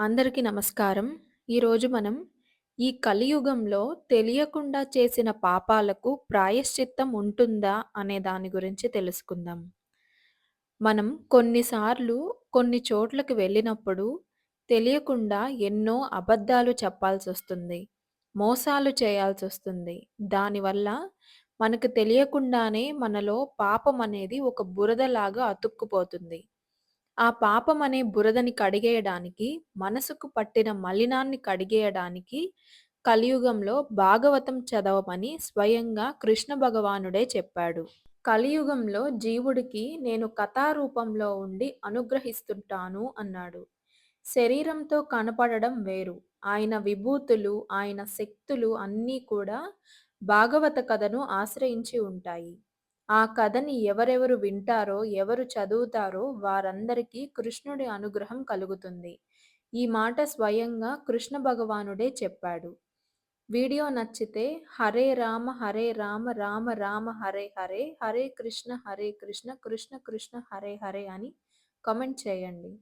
అందరికీ నమస్కారం. ఈరోజు మనం ఈ కలియుగంలో తెలియకుండా చేసిన పాపాలకు ప్రాయశ్చిత్తం ఉంటుందా అనే దాని గురించి తెలుసుకుందాం. మనం కొన్నిసార్లు కొన్ని చోట్లకు వెళ్ళినప్పుడు తెలియకుండా ఎన్నో అబద్ధాలు చెప్పాల్సి వస్తుంది మోసాలు చేయాల్సి వస్తుంది దానివల్ల మనకు తెలియకుండానే మనలో పాపం అనేది ఒక బురదలాగా అతుక్కుపోతుంది. ఆ పాపం అనే బురదని కడిగేయడానికి, మనసుకు పట్టిన మలినాన్ని కడిగేయడానికి కలియుగంలో భాగవతం చదవమని స్వయంగా కృష్ణ భగవానుడే చెప్పాడు. కలియుగంలో జీవుడికి నేను కథారూపంలో ఉండి అనుగ్రహిస్తుంటాను అన్నాడు. శరీరంతో కనపడడం వేరు. ఆయన విభూతులు, ఆయన శక్తులు అన్నీ కూడా భాగవత కథను ఆశ్రయించి ఉంటాయి. ఆ కథని ఎవరెవరు వింటారో, ఎవరు చదువుతారో వారందరికీ కృష్ణుడి అనుగ్రహం కలుగుతుంది. ఈ మాట స్వయంగా కృష్ణ భగవానుడే చెప్పాడు. వీడియో నచ్చితే హరే రామ హరే రామ రామ రామ హరే హరే హరే కృష్ణ హరే కృష్ణ కృష్ణ కృష్ణ హరే హరే అని కామెంట్ చేయండి.